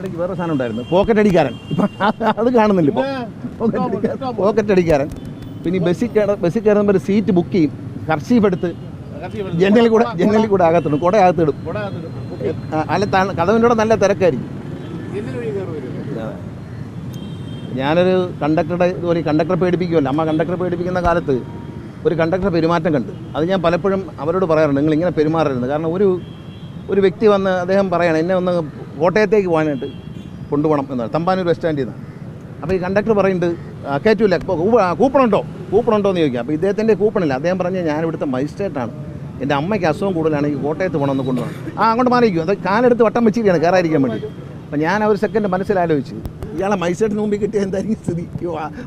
ഇടയ്ക്ക് വേറെ സാധനം ഉണ്ടായിരുന്നു. പോക്കറ്റ് അടിക്കാരൻ. ഇപ്പം അത് കാണുന്നില്ല ഇപ്പോൾ പോക്കറ്റ് അടിക്കാരൻ. പിന്നെ ബസ്സിൽ ബസ്സിൽ കയറുമ്പോൾ ഒരു സീറ്റ് ബുക്ക് ചെയ്യും. കർഷീഫ് എടുത്ത് ജനലിൽ കൂടെ ജനലിൽ കൂടെ അകത്തിടും. കുട അകത്തിടും. അല്ല കഥവിന്റെ നല്ല തിരക്കായിരിക്കും. ഞാനൊരു കണ്ടക്ടറുടെ ഒരു കണ്ടക്ടറെ പേടിപ്പിക്കുമല്ലോ അമ്മ കണ്ടക്ടറെ പേടിപ്പിക്കുന്ന കാലത്ത് ഒരു കണ്ടക്ടറെ പെരുമാറ്റം കണ്ട്. അത് ഞാൻ പലപ്പോഴും അവരോട് പറയാറുണ്ട്. നിങ്ങൾ ഇങ്ങനെ പെരുമാറരുത്. കാരണം ഒരു ഒരു വ്യക്തി വന്ന് അദ്ദേഹം പറയണം എന്നെ ഒന്ന് കോട്ടയത്തേക്ക് പോകാനായിട്ട് കൊണ്ടുപോകണം എന്നാണ്. തമ്പാനൂർ ബസ് സ്റ്റാൻഡിൽ നിന്ന്. അപ്പോൾ ഈ കണ്ടക്ടർ പറയുന്നുണ്ട് "ആ, കയറ്റൂല കൂപ്പണുണ്ടോ? കൂപ്പണുണ്ടോ എന്ന് ചോദിക്കുക അപ്പോൾ ഇദ്ദേഹത്തിന്റെ കൂപ്പണില്ല. അദ്ദേഹം പറഞ്ഞ് ഞാൻ ഇവിടുത്തെ മജിസ്ട്രേറ്റാണ് എന്റെ അമ്മയ്ക്ക് അസുഖം കൂടുതലാണ്. ഈ കോട്ടയത്ത് പോകണമെന്ന് കൊണ്ടുപോകണം ആ അങ്ങോട്ട് മാറിയിരിക്കും. അത് കാലെടുത്ത് വട്ടം വെച്ചിരിക്കുകയാണ് കയറാതിരിക്കാൻ വേണ്ടി. അപ്പോൾ ഞാൻ ഒരു സെക്കൻഡ് മനസ്സിലാലോചിച്ചു. ഇയാളെ മൈസേട്ടിന് മുമ്പിൽ കിട്ടിയ എന്തായിരിക്കും സ്ഥിതി?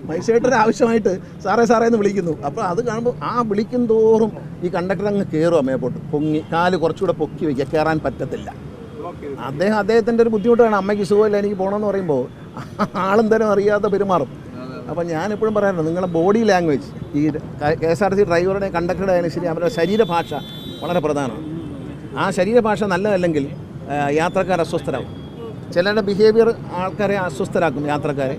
മൈസേട്ടിന് ആവശ്യമായിട്ട് സാറേ സാറേ എന്ന് വിളിക്കുന്നു. അപ്പോൾ അത് കാണുമ്പോൾ ആ വിളിക്കും തോറും ഈ കണ്ടക്ടർ അങ്ങ് കയറും അമ്മയെ പൊട്ട് പൊങ്ങി കാൽ കുറച്ചുകൂടെ പൊക്കി വയ്ക്കുക കയറാൻ പറ്റത്തില്ല. അദ്ദേഹം അദ്ദേഹത്തിന്റെ ഒരു ബുദ്ധിമുട്ട് ബുദ്ധിമുട്ടാണ്. അമ്മയ്ക്ക് സുഖമില്ല എനിക്ക് പോകണമെന്ന് പറയുമ്പോൾ ആളെന്തായാലും അറിയാതെ പെരുമാറും. അപ്പോൾ ഞാൻ എപ്പോഴും പറയാറുണ്ട് നിങ്ങളുടെ ബോഡി ലാംഗ്വേജ് ഈ കെ എസ് ആർ ടി ഡ്രൈവറുടെ കണ്ടക്ടറുടെ ആയാലും ശരി അവരുടെ ശരീരഭാഷ വളരെ പ്രധാനമാണ്. ആ ശരീരഭാഷ നല്ലതല്ലെങ്കിൽ യാത്രക്കാർ അസ്വസ്ഥരാകും ചിലരുടെ ബിഹേവിയർ ആൾക്കാരെ അസ്വസ്ഥരാക്കും യാത്രക്കാരെ.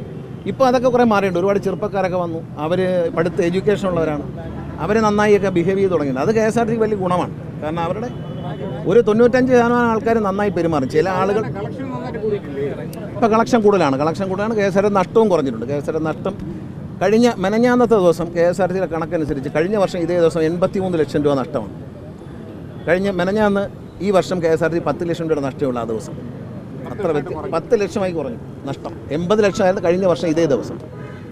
ഇപ്പോൾ അതൊക്കെ കുറേ മാറിയിട്ടുണ്ട്. ഒരുപാട് ചെറുപ്പക്കാരൊക്കെ വന്നു. അവർ പഠിത്ത എഡ്യൂക്കേഷൻ ഉള്ളവരാണ്. അവർ നന്നായിയൊക്കെ ബിഹേവ് ചെയ്ത് തുടങ്ങിയിട്ടുണ്ട്. അത് കെ എസ് ആർ ടി വലിയ ഗുണമാണ്. കാരണം അവരുടെ ഒരു തൊണ്ണൂറ്റഞ്ച് ശതമാനം ആൾക്കാർ നന്നായി പെരുമാറും. ചില ആളുകൾ ഇപ്പോൾ കളക്ഷൻ കൂടുതലാണ്. കളക്ഷൻ കൂടുതലാണ്. കെ എസ് ആർ നഷ്ടവും കുറഞ്ഞിട്ടുണ്ട്. കെ എസ് ആർ നഷ്ടം കഴിഞ്ഞ മെനഞ്ഞാന്നത്തെ ദിവസം കെ എസ് ആർ ടിയുടെ കണക്കനുസരിച്ച് കഴിഞ്ഞ വർഷം ഇതേ ദിവസം എൺപത്തി മൂന്ന് ലക്ഷം രൂപ നഷ്ടമാണ്. കഴിഞ്ഞ മെനഞ്ഞാന്ന് ഈ വർഷം കെ എസ് ആർ ടി പത്ത് ലക്ഷം രൂപയുടെ നഷ്ടമുള്ള ആ ദിവസം. അത്ര വ്യക്തി പത്ത് ലക്ഷമായി കുറഞ്ഞു. നഷ്ടം. എൺപത് ലക്ഷമായിരുന്നു കഴിഞ്ഞ വർഷം ഇതേ ദിവസം.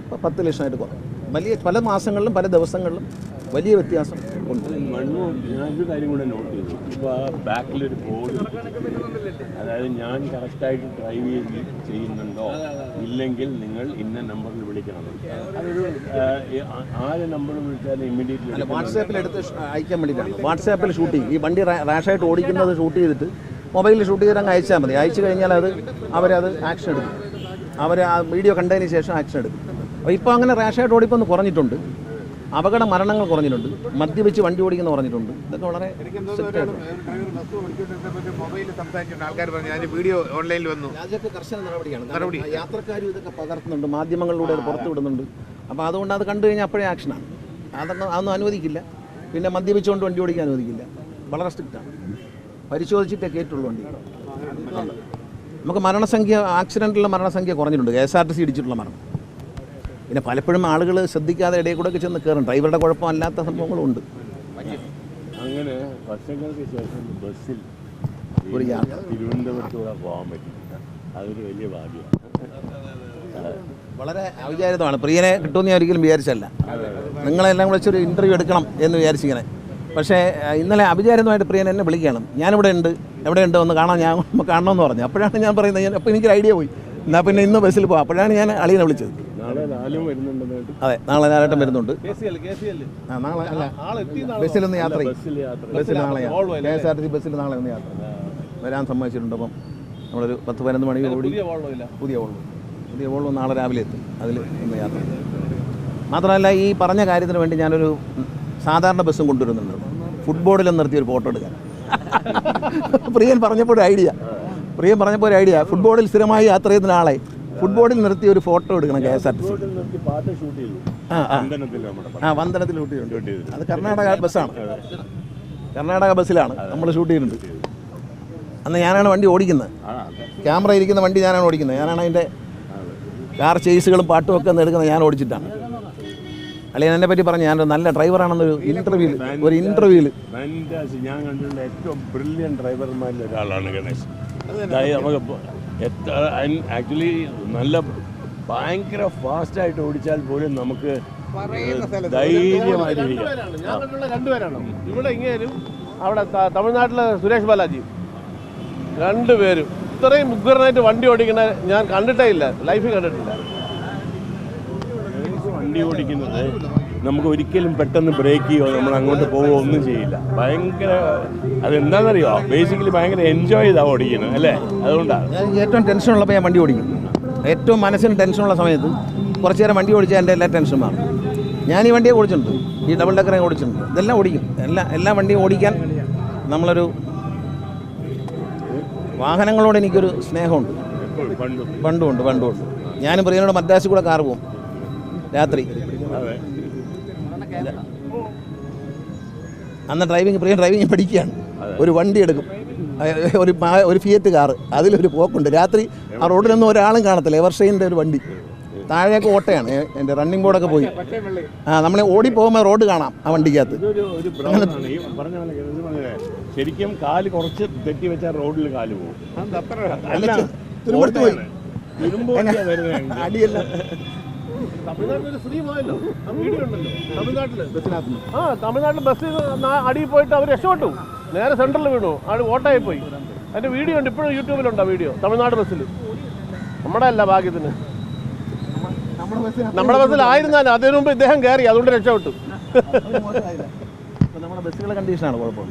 അപ്പോൾ പത്ത് ലക്ഷമായിട്ട് കുറഞ്ഞു. വലിയ പല മാസങ്ങളിലും പല ദിവസങ്ങളിലും വലിയ വ്യത്യാസം. മണ്ണു ഞാനൊരു കാര്യം കൂടെ നോട്ട് ചെയ്തു. ഇപ്പോൾ ആ ബാക്കിലൊരു ബോർഡ് അതായത് ഞാൻ കറക്റ്റായിട്ട് ഡ്രൈവ് ചെയ്ത് ചെയ്യുന്നുണ്ടോ? ഇല്ലെങ്കിൽ നിങ്ങൾ ഇന്ന നമ്പറിൽ വിളിക്കണം. അതൊരു ആര് നമ്പർ വിളിച്ചാലും ഇമ്മീഡിയറ്റ്ലി വാട്സാപ്പിൽ എടുത്ത് അയക്കാൻ വേണ്ടിയിട്ടാണ്. വാട്സാപ്പിൽ ഷൂട്ട് ചെയ്യും. ഈ വണ്ടി റാഷായിട്ട് ഓടിക്കുന്നത് ഷൂട്ട് ചെയ്തിട്ട് മൊബൈലിൽ ഷൂട്ട് ചെയ്ത് അങ്ങ് അയച്ചാൽ മതി. അയച്ചു കഴിഞ്ഞാൽ അത് അവരത് ആക്ഷൻ എടുക്കും. അവർ ആ വീഡിയോ കണ്ടതിന് ശേഷം ആക്ഷൻ എടുക്കും. അപ്പോൾ ഇപ്പോൾ അങ്ങനെ റാഷായിട്ട് ഓടിപ്പോൾ ഒന്ന് കുറഞ്ഞിട്ടുണ്ട്. അപകട മരണങ്ങൾ കുറഞ്ഞിട്ടുണ്ട്. മദ്യപിച്ച് വണ്ടി ഓടിക്കുന്ന കുറഞ്ഞിട്ടുണ്ട് ഇതൊക്കെ വളരെ രാജ്യത്ത് കർശന നടപടിയാണ്. നടപടി. യാത്രക്കാരും ഇതൊക്കെ പകർത്തുന്നുണ്ട്. മാധ്യമങ്ങളിലൂടെ അത് പുറത്തു വിടുന്നുണ്ട്. അപ്പോൾ അതുകൊണ്ട് അത് കണ്ടു കഴിഞ്ഞാൽ അപ്പോഴേ ആക്ഷനാണ് അതൊന്നും അതൊന്നും അനുവദിക്കില്ല. പിന്നെ മദ്യപിച്ചുകൊണ്ട് വണ്ടി ഓടിക്കാൻ അനുവദിക്കില്ല. വളരെ സ്ട്രിക്റ്റാണ് പരിശോധിച്ചിട്ടേ കയറ്റുള്ളൂ വണ്ടി. നമുക്ക് മരണസംഖ്യ ആക്സിഡന്റിലുള്ള മരണസംഖ്യ കുറഞ്ഞിട്ടുണ്ട്. K S R T C ഇടിച്ചിട്ടുള്ള മരണം. പിന്നെ പലപ്പോഴും ആളുകൾ ശ്രദ്ധിക്കാതെ ഇടയിൽ കൂടെ ഒക്കെ ചെന്ന് കയറും. ഡ്രൈവറുടെ കുഴപ്പമല്ലാത്ത സംഭവങ്ങളും ഉണ്ട്. അങ്ങനെ വർഷങ്ങൾക്ക് ശേഷം ബസ്സിൽ ഒരു യാത്ര. തിരുവനന്തപുരത്തൂടെ പോകാൻ പറ്റി അതൊരു വലിയ ഭാഗ്യമാണ്. വളരെ അവിചാരിതമാണ് പ്രിയനെ കിട്ടുമെന്ന് ഞാൻ ഒരിക്കലും വിചാരിച്ചല്ല നിങ്ങളെല്ലാം വിളിച്ചൊരു ഇന്റർവ്യൂ എടുക്കണം എന്ന് വിചാരിച്ചിങ്ങനെ. പക്ഷേ ഇന്നലെ അവിചാരിതമായിട്ട് പ്രിയൻ എന്നെ വിളിക്കണം ഞാനിവിടെ ഉണ്ട് എവിടെ ഉണ്ട് ഒന്ന് കാണാൻ ഞാൻ കാണണമെന്ന് പറഞ്ഞു. അപ്പോഴാണ് ഞാൻ പറയുന്നത് ഞാൻ അപ്പോൾ എനിക്കൊരു ഐഡിയ പോയി. എന്നാൽ പിന്നെ ഇന്ന് ബസ്സിൽ പോകാം അപ്പോഴാണ് ഞാൻ അളിയനെ വിളിച്ചത്. അതെ നാളെ ഞായറായിട്ടും വരുന്നുണ്ട്. നാളെ അല്ല ബസ്സിലൊന്ന് യാത്ര ചെയ്യും. ബസ്സിൽ യാത്ര ബസ്സിൽ നാളെ K S R T C ബസ്സിൽ നാളെ ഒന്ന് യാത്ര. വരാൻ സമ്മതിച്ചിട്ടുണ്ട് അപ്പം നമ്മളൊരു പത്ത് പതിനൊന്ന് മണി ഓടി പുതിയ വോൾവോ പുതിയ വോൾവോ. നാളെ രാവിലെ എത്തും. അതിൽ ഒന്ന് യാത്ര. മാത്രമല്ല ഈ പറഞ്ഞ കാര്യത്തിന് വേണ്ടി ഞാനൊരു സാധാരണ ബസ്സും കൊണ്ടുവരുന്നുണ്ട്. ഫുട്ബോളിലും നിർത്തി ഒരു ഫോട്ടോ എടുക്കാൻ. പ്രിയൻ പറഞ്ഞപ്പോൾ ഒരു ഐഡിയ. പ്രിയൻ പറഞ്ഞപ്പോൾ ഒരു ഐഡിയ. ഫുട്ബോളിൽ സ്ഥിരമായി യാത്ര ചെയ്യുന്ന ആളെ ഫുട്ബോളിൽ നിർത്തി ഒരു ഫോട്ടോ എടുക്കണം K S R T C ആ ആ. ആ വന്ദനത്തിൽ ഷൂട്ട് അത് കർണാടക ബസ്സാണ്. കർണാടക ബസ്സിലാണ്. നമ്മൾ ഷൂട്ട് ചെയ്യുന്നുണ്ട് അന്ന് ഞാനാണ് വണ്ടി ഓടിക്കുന്നത്. ക്യാമറ ഇരിക്കുന്ന വണ്ടി ഞാനാണ് ഓടിക്കുന്നത്. ഞാനാണ് അതിന്റെ കാർ ചേസുകളും പാട്ടും ഒക്കെ എടുക്കുന്നത് ഞാൻ ഓടിച്ചിട്ടാണ്. അല്ലെങ്കിൽ എന്നെ പറ്റി പറഞ്ഞു ഞാനൊരു നല്ല ഡ്രൈവറാണെന്നൊരു ഇന്റർവ്യൂ ഒരു ഇന്റർവ്യൂൽ ഞാൻ കണ്ടിട്ടുള്ള ഏറ്റവും ബ്രില്യൻ ഡ്രൈവർമാരിൽ ഒരാളാണ് ഗണേശ് നമുക്ക് എത്ര ആക്ച്വലി നല്ല ഭയങ്കര ഫാസ്റ്റായിട്ട് ഓടിച്ചാൽ പോലും നമുക്ക് രണ്ടുപേരാണ് ഇവിടെ ഇങ്ങേരും അവിടെ തമിഴ്നാട്ടിലെ സുരേഷ് ബാലാജി. രണ്ടുപേരും ഇത്രയും ഉഗ്രനായിട്ട് വണ്ടി ഓടിക്കുന്ന ഞാൻ കണ്ടിട്ടേ ഇല്ല. ലൈഫിൽ കണ്ടിട്ടില്ല. വണ്ടി ഓടിക്കുന്നത് നമുക്ക് ഒരിക്കലും പെട്ടെന്ന് ബ്രേക്ക് ചെയ്യോ നമ്മൾ അങ്ങോട്ട് പോവോ ഒന്നും ചെയ്യില്ല. ഭയങ്കര അതെന്താണെന്നറിയോ ബേസിക്കലി ഭയങ്കര എൻജോയ് ചെയ്താ ഓടിക്കുന്നത് അല്ലേ? അതുകൊണ്ടാണ്. ഞാൻ ഏറ്റവും ടെൻഷൻ ഉള്ളപ്പോൾ ഞാൻ വണ്ടി ഓടിക്കും. ഏറ്റവും മനസ്സിന് ടെൻഷനുള്ള സമയത്ത് കുറച്ച് നേരം വണ്ടി ഓടിച്ചാൽ എന്റെ എല്ലാ ടെൻഷനും മാറും. ഞാൻ ഈ വണ്ടിയെ ഓടിച്ചിട്ടുണ്ട്. ഈ ഡബിൾ ഡക്കറെ ഓടിച്ചിട്ടുണ്ട്. ഇതെല്ലാം ഓടിക്കും. എല്ലാ എല്ലാ വണ്ടിയും ഓടിക്കാൻ നമ്മളൊരു വാഹനങ്ങളോട് എനിക്കൊരു സ്നേഹമുണ്ട്. പണ്ടുമുണ്ട് പണ്ടുമുണ്ട്. ഞാനും പ്രിയനോട് മദ്രാസിൽ കൂടെ കാർ പോകും. രാത്രി. അന്ന് ഡ്രൈവിംഗ് പ്രിയ ഡ്രൈവിംഗ് പഠിക്കുകയാണ്. ഒരു വണ്ടി എടുക്കും. ഒരു ഒരു ഫിയറ്റ് കാറ് അതിലൊരു പോക്കുണ്ട്. രാത്രി ആ റോഡിലൊന്നും ഒരാളും കാണത്തില്ല. എവർഷൈന്റെ ഒരു വണ്ടി. താഴേക്ക് ഓട്ടയാണ്. എന്റെ റണ്ണിങ് ബോർഡൊക്കെ പോയി. ആ നമ്മൾ ഓടി പോകുമ്പോൾ റോഡ് കാണാം ആ വണ്ടിക്കകത്ത്. ശരിക്കും കാൽ കുറച്ച് തെറ്റി വെച്ചാൽ റോഡിൽ കാൽ പോകും. അടിയല്ല. തമിഴ്നാട്ടിൽ ഒരു സ്ത്രീ പോയല്ലോ. ആ വീഡിയോ ഉണ്ടല്ലോ. ആ തമിഴ്നാട്ടിൽ ബസ്സിൽ അടിയിൽ പോയിട്ട് അവർ രക്ഷപ്പെട്ടു. നേരെ സെൻട്രൽ വീണു. ആൾ ഓട്ടായി പോയി. അതിന്റെ വീഡിയോ ഉണ്ട്. ഇപ്പോഴും യൂട്യൂബിലുണ്ടോ വീഡിയോ തമിഴ്നാട് ബസ്സിൽ നമ്മുടെ അല്ല ഭാഗ്യത്തിന്. നമ്മുടെ ബസ്സിൽ ആയിരുന്നാലും അതിനു മുമ്പ് ഇദ്ദേഹം കയറി അതുകൊണ്ട് രക്ഷപ്പെട്ടു. നമ്മുടെ ബസ്സുകളുടെ കണ്ടീഷനാണ് കുഴപ്പം